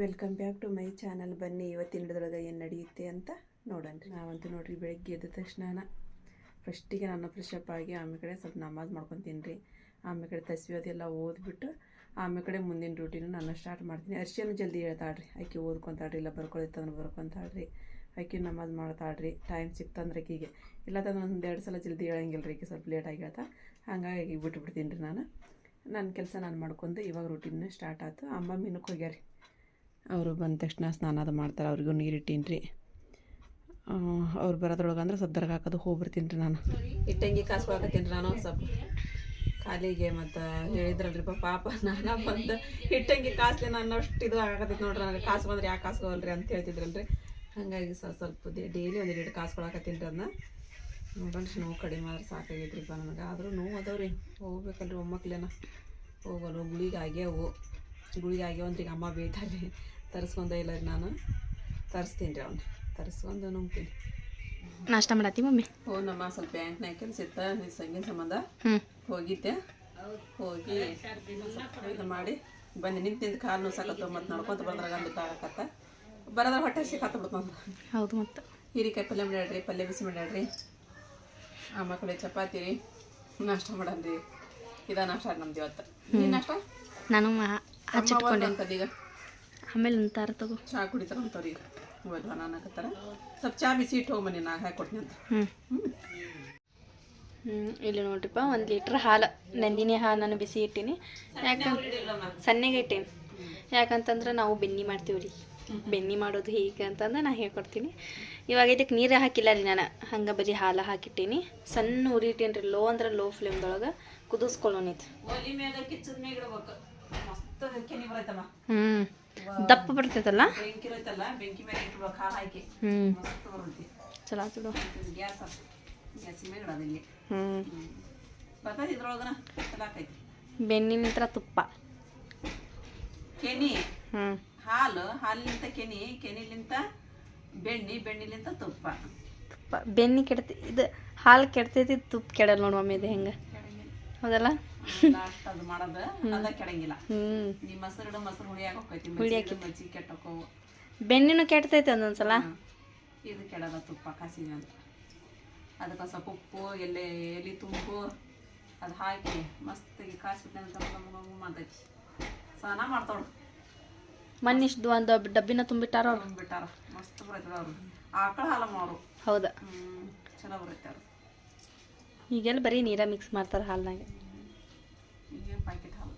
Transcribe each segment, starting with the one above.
Welcome back to my channel ಬನ್ನಿ, ಇವತ್ತಿನ ಹಿಡಿದ್ರೊಳಗೆ ಏನು ನಡೆಯುತ್ತೆ ಅಂತ ನೋಡೋಣ. ನಾವಂತೂ ನೋಡ್ರಿ, ಬೆಳಗ್ಗೆ ಎದ್ದ ತಕ್ಷಣ ಫಸ್ಟಿಗೆ ನಾನು ಫ್ರೆಶಪ್ ಆಗಿ ಆಮೇಲೆ ಕಡೆ ಸ್ವಲ್ಪ ನಮಾಜ್ ಮಾಡ್ಕೊತೀನಿ ರೀ. ಆಮೇಲೆ ಕಡೆ ತಸ್ವಿ ಅದೆಲ್ಲ ಓದ್ಬಿಟ್ಟು ಆಮೇಲೆ ಕಡೆ ಮುಂದಿನ ಡ್ಯೂಟಿನ ನಾನು ಸ್ಟಾರ್ಟ್ ಮಾಡ್ತೀನಿ. ಅರ್ಶಿಯನ್ನು ಜಲ್ದಿ ಹೇಳ್ತಾಳ್ರಿ ಆಕೆ ಓದ್ಕೊತಾಳ್ರಿ, ಇಲ್ಲ ಬರ್ಕೊಳಿತ್ತಂದ್ರೆ ಬರ್ಕೊತಾಳ್ರಿ. ಆಕೆ ನಮಾಜ್ ಮಾಡ್ತಾಳ್ರಿ. ಟೈಮ್ ಸಿಕ್ತಂದ್ರೆ ಆಕೆಗೆ. ಇಲ್ಲ ತಂದ್ರೆ ಒಂದು ಎರಡು ಸಲ ಜಲ್ದಿ ಹೇಳಂಗಿಲ್ಲ ರೀ ಆಕೆ, ಸ್ವಲ್ಪ ಲೇಟಾಗಿ ಹೇಳ್ತಾ. ಹಾಗಾಗಿ ಬಿಟ್ಬಿಡ್ತೀನಿ ರೀ ನಾನು. ನನ್ನ ಕೆಲಸ ನಾನು ಮಾಡ್ಕೊಂಡು ಇವಾಗ ರೂಟೀನ್ ಸ್ಟಾರ್ಟ್ ಆಯ್ತು ಅಮ್ಮ ಮೀನಕ್ಕೆ ಹೋಗ್ಯಾರಿ. ಅವರು ಬಂದ ತಕ್ಷಣ ಸ್ನಾನ ಅದು ಮಾಡ್ತಾರೆ, ಅವ್ರಿಗೂ ನೀರು ಇಟ್ಟೀನಿ ರೀ ಅವ್ರು ಬರೋದ್ರೊಳಗೆ ಅಂದ್ರೆ ಸ್ವಲ್ಪ ದರ್ಗ ಹಾಕೋದು ಹೋಗ್ಬಿಡ್ತೀನಿ ರೀ ನಾನು ಇಟ್ಟಂಗಿ ಕಾಸ್ಕೊಳಕತ್ತೀನಿ ನಾನು ಸ್ವಲ್ಪ. ಕಾಲಿಗೆ ಮತ್ತು ಹೇಳಿದ್ರಲ್ರಿ ಪಾಪ ನಾನು ಬಂದು ಇಟ್ಟಂಗಿ ಕಾಸ್ಲಿ ನಾನು ಅಷ್ಟು ಇದು ಆಗತ್ತೈತೆ ನೋಡ್ರಿ ನನಗೆ. ಕಾಸು ಬಂದ್ರೆ ಯಾಕೆ ಕಾಸ್ಕೋವಲ್ರಿ ಅಂತ ಹೇಳ್ತಿದ್ರಲ್ರಿ. ಹಾಗಾಗಿ ಸ್ವಲ್ಪ ಸ್ವಲ್ಪ ಡೈಲಿ ಒಂದು ಎರಡು ಕಾಸ್ಕೊಳಕತ್ತೀನಿ ರೀ ಅದನ್ನ ನೋಡ್ರಿ ನೋವು ಕಡಿಮೆ ಆದ್ರೆ ಸಾಕಾಗೈತ್ರಿಪ್ಪ ನನಗೆ. ಆದರೂ ನೋವು ಅದಾವ್ರಿ, ಹೋಗ್ಬೇಕಲ್ರಿ ಒಮ್ಮಕ್ಲೇನ ಹೋಗಲ್ಲ ಗುಳಿಗೆ ಆಗ್ಯಾವು. ಗುಳಿಗೆ ಆಗ್ಯಾವ ಅಂತ ಈಗ ಅಮ್ಮ ಬೈತಾರೆ ತರಿಸ್ಕೊಂಡೇ ಇಲ್ಲ ನಾನು. ತರಿಸ್ತೀನಿ ರೀ ಅವ್ನು ತರಿಸ್ಕೊಂಡು ನುಂಗ್ತೀನಿ. ನಾಷ್ಟ ಮಾಡತ್ತಿ ಮಮ್ಮಿ? ಓ ನಮ್ಮ ಸ್ವಲ್ಪ ಬ್ಯಾಂಕ್ನಾಗ ಕೆಲಸ ಇತ್ತ ಈ ಸಂಗಿನ ಸಂಬಂಧ? ಹೋಗಿದ್ದೆ ಹೋಗಿ ಇದು ಮಾಡಿ ಬಂದು ನಿಂತ ನಿಂತು ಕಾಲು ನೋಸಕತ್ತ ಮತ್ತು ನಡ್ಕೊಂತ ಬಂದ್ರಾಗ ಗಂಡು ಕಾಳಕತ್ತ ಬರೋದ್ರ ಹೊಟ್ಟೆ ಸಿಕ್ಕತ್ತ ಬಿಡ್ತಂದು ಹೌದು ಮತ್ತು. ಹೀರಿಕಾಯಿ ಪಲ್ಯ ಮಾಡ್ಯಾಡ್ರಿ ಪಲ್ಯ ಬಿಸಿ ಮಾಡ್ಯಾಡ್ರಿ ಆ ಕಡೆ ಚಪಾತಿ ರೀ ನಾಷ್ಟ ಮಾಡಂದ್ರಿ ಇದ ನಾಷ್ಟ ನಮ್ದು ಇವತ್ತು. ನೀನು ನಾಷ್ಟ? ನಾನು ಹಚ್ಚಿಟ್ಕೊಂಡೆ. ಅಂತದ ಈಗ ಆಮೇಲೆ ಅಂತಾರ ತಗೋ. ಚಾ ಕುಡಿತಾರ ಅಂತವ್ರಿ ಅನ್ನಕತ್ತಾರ. ಸ್ವಲ್ಪ ಚಹಾ ಬಿಸಿ ಇಟ್ಟು ಅಂತ. ಹ್ಞೂ ಹ್ಞೂ ಇಲ್ಲಿ ನೋಡ್ರಿಪ್ಪ ಒಂದು ಲೀಟ್ರ್ ಹಾಲು. ನಂದಿನಿ ಹಾಲು ನಾನು ಬಿಸಿ ಇಟ್ಟೀನಿ. ಯಾಕಂತ ಸಣ್ಣಗೆ ಇಟ್ಟೀನಿ. ಯಾಕಂತಂದ್ರೆ ನಾವು ಬೆನ್ನಿ ಮಾಡ್ತೀವಿ ರೀ. ಬೆನ್ನಿ ಮಾಡೋದು ಹೀಗೆ ಅಂತಂದ್ರೆ ನಾನು ಹೇಳ್ಕೊಡ್ತೀನಿ. ಇವಾಗ ಇದಕ್ಕೆ ನೀರು ಹಾಕಿಲ್ಲ ರೀ ನಾನು. ಹಂಗೆ ಬರೀ ಹಾಲು ಹಾಕಿಟ್ಟೀನಿ. ಸಣ್ಣ ಉರಿ ಇಟ್ಟೀನಿ ರೀ ಲೋ ಅಂದ್ರೆ ಲೋ ಫ್ಲೇಮ್ದೊಳಗೆ ಕುದಿಸ್ಕೊಳ್ಳೋನಿತ್ತು ಹ್ಞೂ ದಪ್ಪ ಬರ್ತೈತಲ್ಲ? ಹ್ಞೂ ಚಲೋ ಹ್ಞೂ ಚಲೋ ಆಕೈತಿ ಬೆನ್ನಿನ ತುಪ್ಪ. ಕೆನಿ. ಹ್ಞೂ ಹಾಲು ಹಾಲಿನಿಂದ ಕೆನಿ ಕೆನಿಲಿಂತ ಬೆಣ್ಣಿ ಬೆಣ್ಣಿಲಿಂತ ತುಪ್ಪ. ತುಪ್ಪ. ಬೆನ್ನಿ ಕೆಡ್ತಿ ಇದು ಹಾಲು ಕೆಡ್ತೈತಿ ತುಪ್ಪ ಕೆಡಲ್ಲ ನೋಡು ಮಮ್ಮಿ ಇದು ಹೆಂಗೆ? ಹೌದಲ್ಲ? ಲಾಸ್ಟ್ ಅದು ಮಾಡೋದು. ಅದ ಕೆಡಂಗಿಲ್ಲ. ಹ್ಞೂ ನೀ ಮೊಸರು ಮೊಸರು ಹುಳಿ ಹಾಕೋಕೈತಿ ಹುಳಿ ಮಜ್ಜಿಗೆ ಮಜ್ಜಿಗೆ ಕೆಟ್ಟೋಕವು ಬೆನ್ನಿನೂ ಕೆಡ್ತೈತಿ ಒಂದೊಂದ್ಸಲ? ಇದು ಕೆಡದ ತುಪ್ಪ ಕಾಸಿನ ಅಂತ. ಅದಕ್ಕೆ ಸ್ವಲ್ಪ ಉಪ್ಪು ಎಲೆ ಎಲೆ ತುಂಬು ಅದು ಹಾಕಿ ಮಸ್ತಾಗಿ ಕಾಸಿ ಮಾಡ್ತೈತಿ. ಸ್ನಾನ ಮಾಡ್ತಾಳು ಮನ್ನಿಷ್ಟು ಒಂದು ಡಬ್ಬಿನ ತುಂಬಿಟ್ಟಾರ ಅವ್ರು. ಬಿಟ್ಟಾರ ಮಸ್ತ್ ಬರ್ತದ ಅವ್ರು. ಆಕಳ ಹಾಲಮ್ಮ ಅವರು. ಹೌದಾ. ಹ್ಮ್ ಚಲೋ ಬರುತ್ತೆ ಅವ್ರು. ಈಗೆಲ್ಲ ಬರೀ ನೀರ ಮಿಕ್ಸ್ ಮಾಡ್ತಾರೆ ಹಾಲ್ನಾಗ. ಈಗ ಪ್ಯಾಕೆಟ್ ಹಾಲು.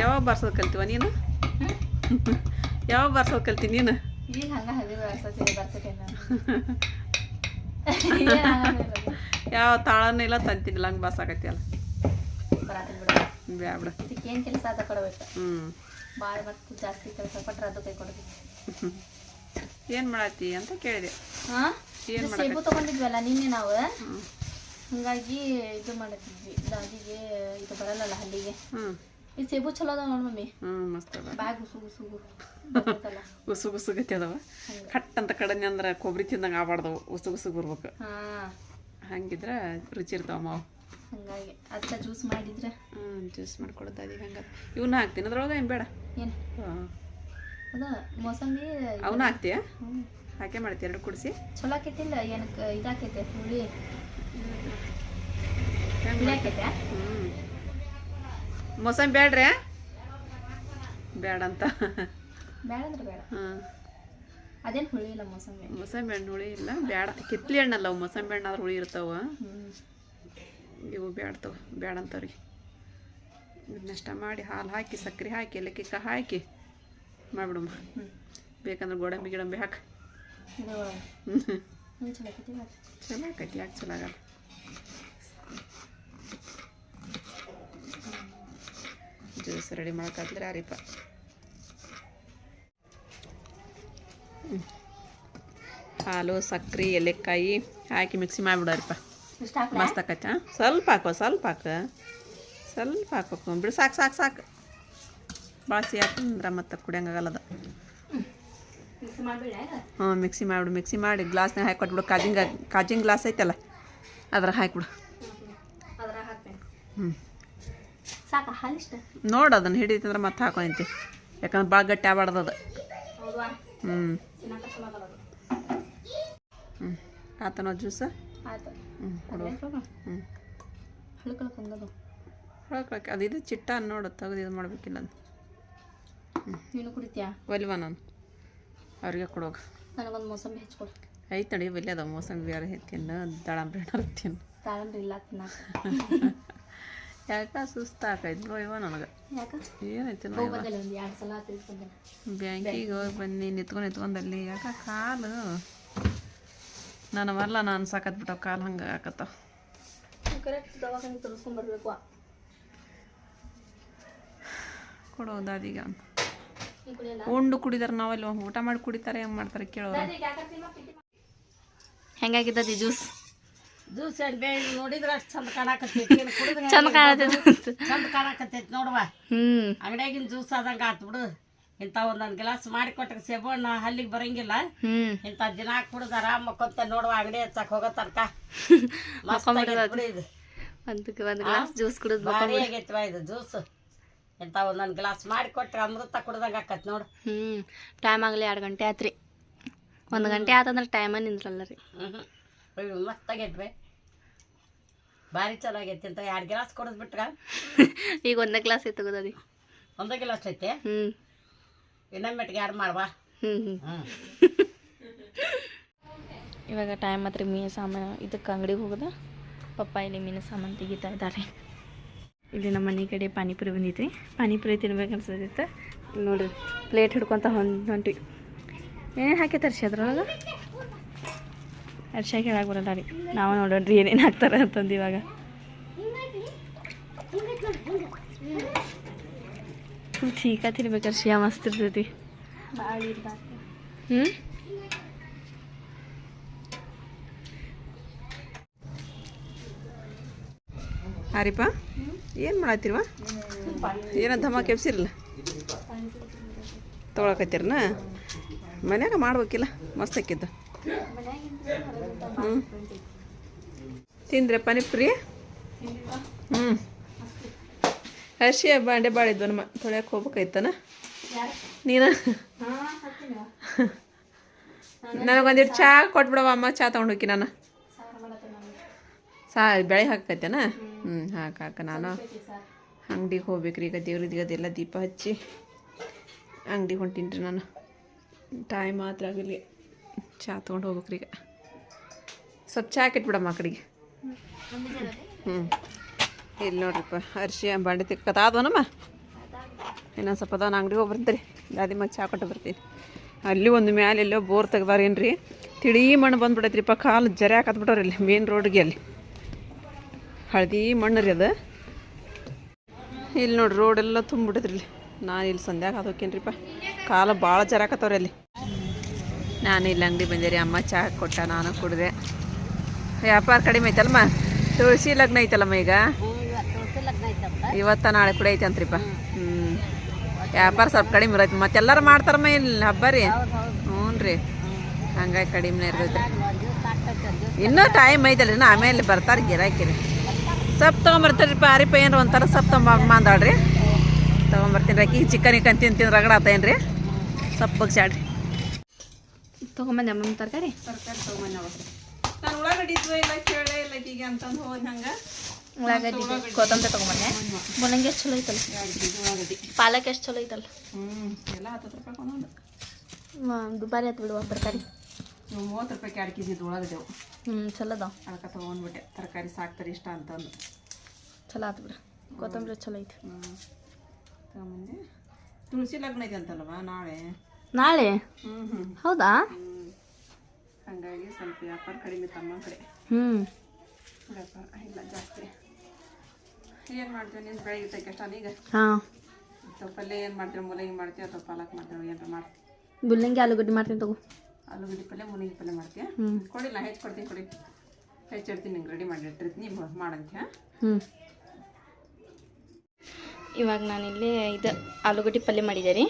ಯಾವಾಗ ಬರ್ಸೋದು ಕಲ್ತೀವ ನೀನು? ಯಾವಾಗ ಬರ್ಸೋದು ಕಲ್ತಿ ನೀನು? ಈಗ ಹಂಗೆ ಹದಿ ಬರ್ತೈತೆ ಯಾವ ತಾಳನೂ ಇಲ್ಲ ತಂತಿನಿಲ್ಲ ಹಂಗೆ ಬಿಡು. ಬಿಡ. ಏನು ಕೆಲಸ ಅದ ಕೊಡಬೇಕು ಹ್ಞೂ ಭಾಳ ಮತ್ತು ಜಾಸ್ತಿ ಕೆಲಸ ಕೊಟ್ರೆ ಅದು ಕೈ ಕೊಡಬೇಕು ಏನು ಮಾಡತ್ತಿ ಅಂತ ಕೇಳಿದೆ. ಹಾಂ? ಏನ್ ಸೇಬು ತಗೊಂಡಿದ್ವಲ್ಲ ನಿನ್ನೆ ನಾವು? ಹಂಗಾಗಿ ಇದು ಮಾಡತ್ತಿದ್ವಿ ದಾದಿಗೆ ಇದು ಬರಲ್ಲಲ್ಲ ಹಲ್ಲಿಗೆ ಈ ಸೇಬು ಚಲೋ ಅದಾವ ನೋಡಿ ಮಮ್ಮಿ. ಹ್ಞೂ ಮಸ್ತ್ ಅದ ಬ್ಯಾಗ್ ಉಸು ಉಸುಗು ಬರ್ತೈತಲ್ಲ ಉಸು ಉಸುಗತಿ ಅದಾವ. ಕಟ್ ಅಂತ ಕಡನೆ ಅಂದ್ರೆ ಕೊಬ್ಬರಿ ತಿಂದಂಗೆ ಆಬಾರ್ದವು ಉಸು ಉಸುಗು ಬರ್ಬೇಕು. ಹಾಂ. ಹಂಗಿದ್ರೆ ರುಚಿ ಇರ್ತಾವ ಮಾವು. ಹಂಗಾಗಿ ಅದಕ್ಕೆ ಜ್ಯೂಸ್ ಮಾಡಿದ್ರೆ. ಹ್ಞೂ ಜ್ಯೂಸ್ ಮಾಡ್ಕೊಡೋದು ಅದೀಗ ಹಂಗೆ ಇವನ್ನ ಹಾಕ್ತೀನಿ. ಅದ್ರೊಳಗೆ ಏನು ಬೇಡ? ಏನು? ಹಾಂ. ಅದ ಮೋಸಂಬಿ ಅವನ್ನ ಹಾಕ್ತಿ ಹ್ಞೂ ಹಾಗೆ ಮಾಡ್ತೀಯ ಎರಡು ಕುಡಿಸಿ. ಚಲೋ ಆಕೈತಿಲ್ಲ? ಏನಕ್ಕೆ ಇದಾಕೈತೆ? ಹುಳಿ ಹೆಂಗೆ ಹುಳಿ ಆಕೈತೆ ಹ್ಞೂ ಮೊಸಂಬಿ ಬೇಡ್ರಿ ಬೇಡಂತ ಬೇಡ ಬೇಡ. ಹಾಂ. ಅದೇನು ಹುಳಿ ಇಲ್ಲ ಮೋಸಂಬಿ ಮೊಸಂಬಿ ಹಣ್ಣು ಹುಳಿ ಇಲ್ಲ ಬೇಡ ಕಿತ್ಲಿ ಹಣ್ಣಲ್ಲ ಅವು ಮೊಸಂಬಿ ಹಣ್ಣು ಆದ್ರೆ ಹುಳಿ ಇರ್ತಾವ. ಇವು ಬೇಡ್ತಾವ ಬೇಡ ಅಂತವ್ರಿಗೆ ಇದನ್ನಷ್ಟ ಮಾಡಿ ಹಾಲು ಹಾಕಿ ಸಕ್ಕರೆ ಹಾಕಿ ಏಲಕ್ಕಿ ಹಾಕಿ ಮಾಡಿಬಿಡಮ್ಮ. ಬೇಕಂದ್ರೆ ಗೋಡಂಬಿ ಗಿಡಂಬಿ ಹಾಕಿ? ಚಲೋ ಆಕೈತಿ ಯಾಕೆ ಚಲೋ ಆಗಲ್ಲ. ಜ್ಯೂಸ್ ರೆಡಿ ಮಾಡೋಕ್ಕಾದ್ರೆ ಹ್ಮ್. ಹಾಲು ಸಕ್ಕರೆ ಎಲೆಕಾಯಿ ಹಾಕಿ ಮಿಕ್ಸಿ ಮಾಡಿಬಿಡೋರಿಪ್ಪ? ಮಸ್ತ್ ಆಕೈತೆ? ಹಾಂ ಸ್ವಲ್ಪ ಹಾಕೋ ಸ್ವಲ್ಪ ಹಾಕ. ಸ್ವಲ್ಪ ಹಾಕ್ಬೇಕು ಬಿಡು ಸಾಕು ಸಾಕು ಸಾಕು. ಬಾಸಿ ಹಾಕಂದ್ರೆ ಮತ್ತೆ ಕುಡಿಯಂಗಾಗಲ್ಲದ ಹ್ಞೂ ಮಿಕ್ಸಿ ಮಾಡಿಬಿಡು ಮಿಕ್ಸಿ ಮಾಡಿ ಗ್ಲಾಸ್ನಾಗ ಹಾಕಿ ಕೊಟ್ಬಿಡು. ಕಾಜಿಂಗ್ ಕಾಜಿಂಗ್ ಗ್ಲಾಸ್ ಐತಲ್ಲ ಅದ್ರಾಗ ಹಾಕಿಬಿಡು. ಹ್ಞೂ ಸಾಕ ಹಿಡಿತಂದ್ರ ನೋಡು ಅದನ್ನು ಹಿಡಿತಂದ್ರೆ ಮತ್ತೆ ಹಾಕೊಂತಿ ಯಾಕಂದ್ರೆ ಭಾಳ ಗಟ್ಟಿ ಆಗ್ಬಾರ್ದು ಅದು. ಹೌದಾ? ಹ್ಞೂ ಹ್ಞೂ ಆತನೋ ಜ್ಯೂಸ್? ಹ್ಞೂ ಅದು ಇದು ಚಿಟ್ಟ ನೋಡು ತೆಗೆದು ಇದು ಮಾಡ್ಬೇಕಿಲ್ಲ ಅದು ನೀನು ಕುಡಿತೀಯಾ? ಒಲ್ವ ನಾನು. ಅವ್ರಿಗೆ ಕೊಡೋಗ ನನಗೊಂದು ಮೋಸಂಬಿ ಹೆಚ್ಚಿಕೊಡು ಐತೆ ನಡಿ ಒಲ್ಲೆ ಅದ ಮೋಸಂಬಿ ಬೇರೆ ತಿನ್ನು ದಾಳಂಬ್ರಿ ಹಣ್ಣು ತಿನ್ನು. ಇಲ್ಲ ತಿನ್ನಾಕ ಯಾಕೆ ಸುಸ್ತು ಆಕೈತಿ. ಇವ. ನನಗೆ ಏನೈತಿ ಬ್ಯಾಂಕಿಗೆ ಹೋಗಿ ಬನ್ನಿ ನಿಂತ್ಕೊಂಡು ನಿಂತ್ಕೊಂಡಲ್ಲಿ ಯಾಕೆ ಕಾಲು? ನಾನು ಬರಲ್ಲ ನಾನು ಸಾಕತ್ಬಿಟ್ಟವು ಕಾಲು ಹಂಗೆ ಆಕತ್ತಾವ ಕರೆಕ್ಟ್ ದವಾಖಾನೆ ಕೊಡೋ ದಾದಿಗ ಉಂಡು ಕುಡಿದಾರೆ ನಾವಲ್ಲಿ ಊಟ ಮಾಡಿ ಕುಡಿತಾರೆ ಹೆಂಗೆ ಮಾಡ್ತಾರೆ ಕೇಳೋರು? ಹೆಂಗಾಗಿದ್ದದಿ ಜ್ಯೂಸ್? ಜ್ಯೂಸ್ ಬೇಳೆ ನೋಡಿದ್ರೆ ಅಷ್ಟು ಚಂದ ಕಾಣಕತ್ತೈತಿ. ಚಂದ ಕಾಣತೈತಿ ಚಂದ ಕಾಣಕತ್ತೈತಿ ನೋಡುವ. ಹ್ಮ್. ಅಂಗಡಿಯಾಗಿನ ಜ್ಯೂಸ್ ಆದಂಗ ಆತು ಬಿಡು. ಇಂಥ ಒಂದೊಂದು ಗ್ಲಾಸ್ ಮಾಡಿ ಕೊಟ್ರೆ ಸೇಬಣ್ಣ ಹಲ್ಲಿಗೆ ಬರಂಗಿಲ್ಲ. ಇಂಥ ದಿನ ಕುಡ್ದು ಆರಾಮ್ ಮಕ್ಕೊಂತ ನೋಡುವ ಅಂಗಡಿ ಹಚ್ಚಕ್ ಹೋಗೋ ತನಕ ಒಂದಕ್ಕೆ ಒಂದು ಗ್ಲಾಸ್ ಜ್ಯೂಸ್ ಕುಡಿದ್ ಭಾರಿ ಆಗೈತಿ ಇದು ಜ್ಯೂಸ್. ಇಂಥ ಒಂದೊಂದು ಗ್ಲಾಸ್ ಮಾಡಿ ಕೊಟ್ರೆ ಅಮೃತ ಕುಡ್ದಂಗ ಆಕತ್ ನೋಡು. ಹ್ಮ್. ಟೈಮ್ ಆಗಲಿ ಎರಡು ಗಂಟೆ ಆತ್ರಿ. ಒಂದು ಗಂಟೆ ಆತಂದ್ರೆ ಟೈಮ ನಿಂದ್ರಲ್ಲ ರೀ. ಹ್ಮ್ ಮಸ್ತ್ ಆಗೈತ್ವಿ ಭಾರಿ ಚೆನ್ನಾಗೈತಿ ಅಂತ ಎರಡು ಗ್ಲಾಸ್ ಕೊಡೋದು ಬಿಟ್ರ? ಈಗ ಒಂದೇ ಗ್ಲಾಸ್ ಐತೆ ತಗೋದಿ ಒಂದೇ ಗ್ಲಾಸ್ ಐತಿ? ಹ್ಮ್. ಮೆಟ್ಗೆ ಎರಡು ಮಾಡುವ? ಹ್ಞೂ ಹ್ಞೂ ಇವಾಗ ಟೈಮ್ ಆತ್ರಿ ಮೀನು ಸಾಮಾನು. ಇದಕ್ಕೆ ಅಂಗಡಿಗೆ ಹೋಗೋದ. ಪಪ್ಪ ಇಲ್ಲಿ ಮೀನು ಸಾಮಾನು ತೆಗಿತಾ ಇದ್ದಾರೆ. ಇಲ್ಲಿ ನಮ್ಮ ಮನೆ ಕಡೆ ಪಾನಿಪುರಿ ಬಂದಿತ್ತು ಪಾನಿಪುರಿ ತಿನ್ಬೇಕು ಇಲ್ಲಿ ನೋಡ್ರಿ ಪ್ಲೇಟ್ ಹಿಡ್ಕೊತ ಹೊಂದ್ ಹೊಂಟಿ ಏನೇನು ಹಾಕೈತಾರೆ ತರ್ಸಿ ಅದ್ರೊಳಗೆ? ಅರ್ಶಾಕ್ ಹೇಳಕ್ಕೆ ಬರಲ್ಲ ರೀ. ನಾವು ನೋಡೋಣ್ರಿ ಏನೇನು ಹಾಕ್ತಾರೆ ಅಂತಂದು ಇವಾಗ. ಫುಲ್ ಠೀಕ ತಿನ್ಬೇಕು ಅರ್ಶಿಯ ಮಸ್ತ್ ಇರ್ತೈತಿ. ಹ್ಞೂ ಹಾರಿಪ್ಪ, ಏನು ಮಾಡತ್ತಿರುವ? ಏನೋ ಧಮ ಕೆಪ್ಸಿರಲ್ಲ ತೊಗೊಳಕತ್ತೀರನ? ಮನ್ಯಾಗ ಮಾಡ್ಬೇಕಿಲ್ಲ, ಮಸ್ತ್ ಆಕಿದ್ದು ಹ್ಞೂ ತಿಂದ್ರೆ ಪಾನಿಪುರಿ? ಹ್ಞೂ ಹರ್ಷಿ ಬಾಂಡೆ ಬಾಳಿದ್ವ ನಮ್ಮ ತೊಳ್ಯಾಕೆ ಹೋಗ್ಬೇಕಾಯ್ತನ? ನೀನು? ನನಗೊಂದಿಟ್ಟು ಚಹಾ ಕೊಟ್ಬಿಡವ ಅಮ್ಮ ಚಹಾ ತಗೊಂಡು ಹೋಗಿ ನಾನು. ಸಾ ಬೆಳೆ ಹಾಕೈತೇನ ಹ್ಞೂ ಹಾಕ ನಾನು ಅಂಗಡಿಗೆ ಹೋಗ್ಬೇಕ್ರಿ ಈಗ ದೇವ್ರದ್ದು ಅದೆಲ್ಲ ದೀಪ ಹಚ್ಚಿ ಅಂಗಡಿಗೆ ಹೊಂಟೀನಿ ರೀ ನಾನು. ಟೈಮ್ ಮಾತ್ರ ಆಗಲಿ. ಚಹಾ ತೊಗೊಂಡು ಹೋಗ್ಬೇಕ್ರಿ ಈಗ. ಸ್ವಲ್ಪ ಚಹಾ ಹಾಕಿಟ್ಬಿಡಮ್ಮ ಆ ಕಡೆಗೆ. ಹ್ಞೂ ಇಲ್ಲಿ ನೋಡ್ರಿಪ್ಪ, ಅರ್ಶಿ, ಬಾಂಡೆ ತಿಕ್ಕದಾದವನಮ್ಮ ಇನ್ನೊಂದು ಸ್ವಲ್ಪ ಅದಾವ ಅಂಗಡಿಗೆ ಹೋಗಿ ಬರ್ತೀರಿ ದಾದಿ ಮಗ ಚಹಾ ಕೊಟ್ಟು ಬರ್ತೀನಿ. ಅಲ್ಲಿ ಒಂದು ಮ್ಯಾಲೆ ಎಲ್ಲೋ ಬೋರ್ ತೆಗ್ದಾರೇನು ರೀ ತಿಳಿ ಮಣ್ಣು ಬಂದ್ಬಿಡೈತ್ರಿಪ್ಪ, ಕಾಲು ಜರೆ ಹಾಕತ್ಬಿಟ್ಟವ್ರಿ ಇಲ್ಲಿ, ಮೇನ್ ರೋಡ್ಗೆ ಅಲ್ಲಿ. ಹಳದಿ ಮಣ್ಣು ರೀ ಅದು. ಇಲ್ಲಿ ನೋಡ್ರಿ ರೋಡೆಲ್ಲ ತುಂಬಿಬಿಟ್ಟೈತ್ರಿ ಇಲ್ಲಿ. ನಾನು ಇಲ್ಲಿ ಸಂಧ್ಯಾಗ ಹಾಕೋಕೇನ್ರಿಪ್ಪ. ಕಾಲು ಭಾಳ ಜರಾಕತ್ತವ್ರಿ ಅಲ್ಲಿ. ನಾನು ಇಲ್ಲಿ ಅಂಗಡಿ ಬಂದಿರಿ ರೀ ಅಮ್ಮ ಚಹಾ ಕೊಟ್ಟ ನಾನು ಕುಡಿದೆ. ವ್ಯಾಪಾರ ಕಡಿಮೆ ಐತಲ್ಮ ತುಳಸಿ ಲಗ್ನ ಐತಲ್ಲಮ್ಮ ಈಗ? ಇವತ್ತ ನಾಳೆ ಕೂಡ ಐತೆ ಅಂತ್ರಿಪ್ಪ. ಹ್ಞೂ ವ್ಯಾಪಾರ ಸ್ವಲ್ಪ ಕಡಿಮೆ ಇರೈತಿ ಮತ್ತೆಲ್ಲರೂ ಮಾಡ್ತಾರಮ್ಮ ಇಲ್ಲಿ ಹಬ್ಬ ರೀ? ಹ್ಞೂ ರೀ. ಹಂಗಾಗಿ ಕಡಿಮೆ ಇರ್ತೈತೆ. ಇನ್ನೂ ಟೈಮ್ ಐತಲ್ರಿ ನಾ ಆಮೇಲೆ ಬರ್ತಾರೆ ಗಿರಾಕಿ ರೀ. ಸಪ್ ತೊಗೊಂಬರ್ತಾರ್ರಿಪ್ಪ ಆರಿಪ ಏನ್ರ ಒಂಥರ ಸಪ್ ತೊಗೊಂಬ ಅಂದಾಳ್ರಿ ತೊಗೊಂಬರ್ತೀನಿ ರೀ ಈಗ ಚಿಕನ್ ಇಕ್ಕನ್ ತಿಂದು ತಿಂದು ರಗಡ ಆತೇನು ರೀ ಸಪ್ ಬಗ್ಸಾಡ್ರಿ ತೊಗೊಂಬಂದೆ ಅಮ್ಮ ತರಕಾರಿ? ತರಕಾರಿ ತೊಗೊಂಬಂದವ ನಾನು ಉಳ್ಳಾಗಡ್ಡಿ ಇದ್ವ ಇಲ್ಲ ಕೇಳೇ ಇಲ್ಲ ಈಗ ಅಂತಂದು ಹೋದ್ ಹಂಗೆ. ಉಳ್ಳಾಗಡ್ಡಿ ಕೊತ್ತಂಬರಿ ತೊಗೊಂಬಂದೆ ಮೂಲಂಗಿ ಎಷ್ಟು ಚಲೋ ಐತಲ್ಲ? ಉಳ್ಳಾಗಡ್ಡಿ. ಪಾಲಕ್ ಎಷ್ಟು ಚಲೋ ಐತಲ್ಲ? ಹ್ಞೂ ಎಲ್ಲ ಹತ್ತತ್ತು ರೂಪಾಯಿ ಒಂದೊಂದು ದುಬಾರಿ ಆಯ್ತು ಬಿಡುವ ತರಕಾರಿ. ಮೂವತ್ತು ರೂಪಾಯಿ ಎರಡು ಕೆ ಜಿ ಉಳ್ಳಾಗಡ್ಡೆವು ಹ್ಞೂ ಚಲೋ ಅದಾವ. ಅದಕ್ಕೆ ತೊಗೊಂಡ್ಬಿಟ್ಟೆ. ತರಕಾರಿ ಸಾಕ್ತಾರೆ ಇಷ್ಟ ಅಂತಂದು. ಚಲೋ ಆತು ಬಿಡು. ಕೊತ್ತಂಬರಿ ಚಲೋ ಐತಿ. ಹ್ಞೂ ತಗೊಂಬಂದೆ. ತುಳಸಿ ಲಗ್ನ ಐತೆ ಅಂತಲ್ವ ನಾಳೆ? ನಾಳೆ? ಹ್ಞೂ ಹ್ಞೂ ಹೌದಾ? ಹ್ಞೂ ಹಾಗಾಗಿ ಸ್ವಲ್ಪ ವ್ಯಾಪಾರ ಕಡಿಮೆ ತಮ್ಮ ಕಡೆ. ಹ್ಞೂ ವ್ಯಾಪಾರ ಇಲ್ಲ ಜಾಸ್ತಿ. ಏನು ಮಾಡ್ತೀವಿ ನಿಂದು ಬೆಳಗ್ಗೆ ತೆಗೆಷ್ಟ ಈಗ ಹಾಂ. ಪಲ್ಯ ಏನು ಮಾಡ್ತೀವಿ ಮೂಲಂಗಿ ಮಾಡ್ತೀವಿ ಅಥವಾ ಪಾಲಕ್ ಮಾಡ್ತೀವಿ ಏನಾರ ಮಾಡ್ತೀವಿ ಗುಲ್ಲಂಗಿ ಆಲೂಗಡ್ಡೆ ಮಾಡ್ತೀನಿ ತಗೋ. ಆಲೂಗಡ್ಡೆ ಪಲ್ಯ ಮೂಲಂಗಿ ಪಲ್ಯ ಮಾಡ್ತೀಯ? ಹ್ಞೂ ಕೊಡಿಲ್ಲ ಹೆಚ್ಚು ಕೊಡ್ತೀನಿ ಕೊಡಿ. ಹೆಚ್ಚಿಡ್ತೀನಿ ನಿಂಗೆ ರೆಡಿ ಮಾಡಿ ಇಟ್ಟಿರ್ತೀನಿ. ಮಾಡಂತ್ಯ? ಹ್ಞೂ ಇವಾಗ ನಾನಿಲ್ಲಿ ಇದು ಆಲೂಗಡ್ಡೆ ಪಲ್ಯ ಮಾಡಿದೆ ರೀ.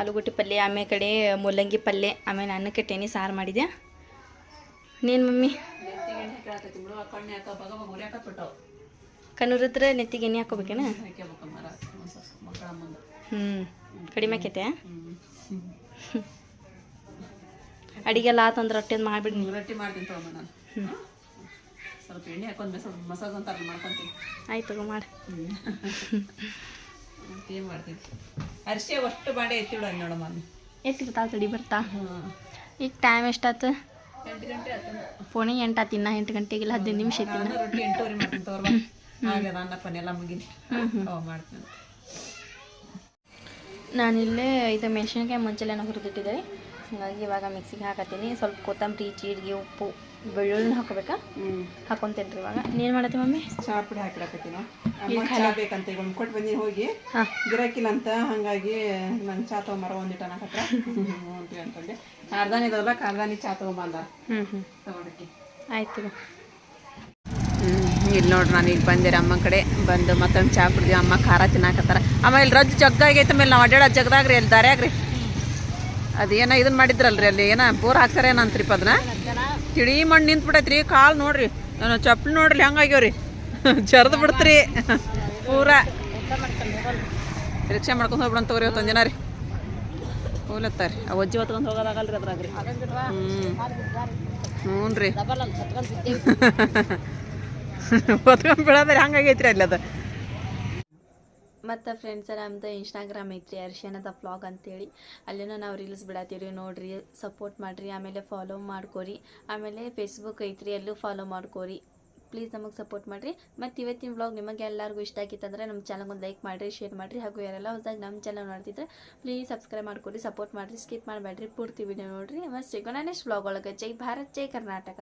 ಆಲೂಗಡ್ಡೆ ಪಲ್ಯ ಆಮೇಲೆ ಕಡೆ ಮೂಲಂಗಿ ಪಲ್ಯ ಆಮೇಲೆ ಅನ್ನಕ್ಕೆ ಟೆನಿ ಸಾರು ಮಾಡಿದೆ. ನೀನು ಮಮ್ಮಿ? ಕಣ್ಣುರಿದ್ರೆ ನೆತ್ತಿಗೆ ಎಣ್ಣೆ ಹಾಕೋಬೇಕೇನ? ಒಂದು ಹ್ಞೂ ಕಡಿಮೆ ಆಕೈತೆ ಅಡಿಗೆ ಎಲ್ಲ ಆತಂದ್ರೆ ರೊಟ್ಟಿದ್ ಮಾಡಿಬಿಡಿ ರೊಟ್ಟಿ ಮಾಡ್ತೀನಿ ತಗೊಂಬ ನಾನು. ಸ್ವಲ್ಪ ಎಣ್ಣೆ ಹಾಕೊಂಡು ಸ್ವಲ್ಪ ಮಸಾಜ್ ಅಂತ ಮಾಡ್ಕೊತೀನಿ. ಆಯ್ತು ತಗೋ ಮಾಡಿ. ಏನು ಮಾಡ್ತೀನಿ ಅರಿಶಿ ಅಷ್ಟು ಮಾಡಿ ಎತ್ತಿಬಿಡ ನೋಡಮ್ಮ ಎತ್ತಿ ಎತ್ತಿರ್ತಾ ತಡಿ ಬರ್ತಾ. ಈಗ ಟೈಮ್ ಎಷ್ಟಾತು? ಎಂಟು ಗಂಟೆ ಆಯ್ತು ಪೋಣಿ ಎಂಟು ಆತು ಇನ್ನೂ ಎಂಟು ಗಂಟೆಗಿಲ್ಲ ಹದಿನೈದು ನಿಮಿಷ ಐತಿ ನಾನು ರೊಟ್ಟಿ ಎಂಟೂವರೆ ಮಾಡ್ತೀನಿ ತಗೋರ್ಬ. ಅನ್ನ ಅನ್ನಪ್ಪನ ಎಲ್ಲ ಅವ ಮಾಡ್ತೀನಿ ನಾನಿಲ್ಲೇ ಇದು ಮೆಣಸಿನ್ಕಾಯಿ ಮುಂಚೆಲೆನ ಹುರಿದಿಟ್ಟಿದ್ದೆ ಹಾಗಾಗಿ ಇವಾಗ ಮಿಕ್ಸಿಗೆ ಹಾಕತ್ತೀನಿ. ಸ್ವಲ್ಪ ಕೊತ್ತಂಬರಿ ಜೀರಿಗೆ ಉಪ್ಪು. ಬೆಳ್ಳುಳ್ಳಿ ಹಾಕೋಬೇಕಾ ಹ್ಞೂ ಹಾಕೊಂತೇನೆ ರೀ ಇವಾಗ. ನೀನು ಮಾಡತ್ತಿ ಮಮ್ಮಿ? ಚಹಾ ಪುಡಿ ಹಾಕಿಡಕತ್ತೀನಿ ಅಮ್ಮ ಬೇಕಂತ ಈಗ ಒಂದು ಕೊಟ್ಟು ಬಂದೀನಿ ಹೋಗಿ. ಗಿರಾಕಿಲ್ಲ ಅಂತ ಹಾಗಾಗಿ ನಂಗೆ ಚಾ ತೊಗೊಂಬರ ಒಂದಿಟ ಹತ್ರ. ಹ್ಞೂ ಅಂತಂದೆ ಕಾರ್ದಾನಿ ಇದಾವಲ್ಲ ಕಾರ್ದಾನಿ ಚಾ ತೊಗೊಂಬಂದ. ಹ್ಞೂ ಹ್ಞೂ ತಗೊಂಡಕ್ಕೆ ಆಯ್ತು ಇಲ್ಲಿ ನೋಡ್ರಿ ನಾನು ಈಗ ಬಂದಿರ ಅಮ್ಮ ಕಡೆ. ಬಂದು ಮತ್ತೊಂದು ಚಾ ಕುಡ್ದೀವಿ ಅಮ್ಮ ಖಾರ ತಿನ್ನಾಕತ್ತಾರ. ಅಮ್ಮ ಇಲ್ಲಿ ರಜ್ ಜಗ್ಗಾಗೈತೆ ಮೇಲೆ ನಾವು ಅಡ್ಡಾಡ ಜಗ್ದಾಗ್ರಿ ಅಲ್ಲಿ ದಾರ್ಯಾಗ್ರಿ. ಅದೇನ ಇದನ್ನ ಮಾಡಿದ್ರಲ್ರಿ ಅಲ್ಲಿ? ಏನ ಬೋರ್ ಹಾಕ್ತಾರೆ ಏನಂತ್ರಿಪ್ಪ ಅದನ್ನ ತಿಳಿ ಮಣ್ಣು ನಿಂತ್ಬಿಟ್ಟೈತ್ರಿ. ಕಾಲು ನೋಡ್ರಿ. ನಾನು ಚಪ್ಪಲಿ ನೋಡ್ರಿ ಹೆಂಗಾಗ್ಯವ್ರಿ. ಜರ್ದು ಬಿಡ್ತ್ರಿ. ಪೂರಾ. ರಿಕ್ಷಾ ಮಾಡ್ಕೊಂಡು ಹೋಗ್ಬಿಡಂತ ತಗೋರಿ ಇವತ್ತೊಂದು ಜನ ರೀ. ಹೋಗ್ಲತ್ತಾರ. ಆ ಅಜ್ಜಿ ಹೊತ್ಕೊಂಡು ಹೋಗೋದಾಗಲ್ರಿ ಅದ್ರಾಗ್ರಿ. ಹ್ಞೂ ಹ್ಞೂ ರೀ ಹೊತ್ಕೊಂಡ್ ಬಿಡೋದ್ರಿ. ಹಂಗಾಗೈತ್ರಿ ಅಲ್ಲಿ ಅದು. ಮತ್ತು ಫ್ರೆಂಡ್ಸ್ ನಮ್ದು ಇನ್ಸ್ಟಾಗ್ರಾಮ್ ಐತ್ರಿ ಅರ್ಶನದ ಫ್ಲಾಗ್ ಅಂತೇಳಿ. ಅಲ್ಲಿನೂ ನಾವು ರೀಲ್ಸ್ ಬಿಡತ್ತೀವಿ ನೋಡಿರಿ ಸಪೋರ್ಟ್ ಮಾಡಿರಿ, ಆಮೇಲೆ ಫಾಲೋ ಮಾಡ್ಕೋರಿ. ಆಮೇಲೆ ಫೇಸ್ಬುಕ್ ಐತ್ರಿ, ಅಲ್ಲೂ ಫಾಲೋ ಮಾಡ್ಕೋರಿ. ಪ್ಲೀಸ್ ನಮಗೆ ಸಪೋರ್ಟ್ ಮಾಡಿರಿ. ಮತ್ತು ಇವತ್ತಿನ ವ್ಲಾಗ್ ನಿಮಗೆ ಎಲ್ಲರಿಗೂ ಇಷ್ಟ ಆಗಿತ್ತಂದರೆ ನಮ್ಮ ಚಾನಲ್ಗೆ ಒಂದು ಲೈಕ್ ಮಾಡಿರಿ ಶೇರ್ ಮಾಡಿರಿ. ಹಾಗೂ ಯಾರೆಲ್ಲ ಹೊಸದಾಗಿ ನಮ್ಮ ಚಾನಲ್ ನೋಡ್ತಿದ್ರೆ ಪ್ಲೀಸ್ ಸಬ್ಸ್ಕ್ರೈಬ್ ಮಾಡ್ಕೊರಿ ಸಪೋರ್ಟ್ ಮಾಡಿರಿ ಸ್ಕಿಪ್ ಮಾಡಬೇಡ್ರಿ. ಪೂರ್ತಿ ವಿಡಿಯೋ ನೋಡಿರಿ. ಮತ್ತು ಸಿಗೋಣ ನೆಕ್ಸ್ಟ್ ವ್ಲಾಗ್ ಒಳಗೆ. ಜೈ ಭಾರತ್, ಜೈ ಕರ್ನಾಟಕ.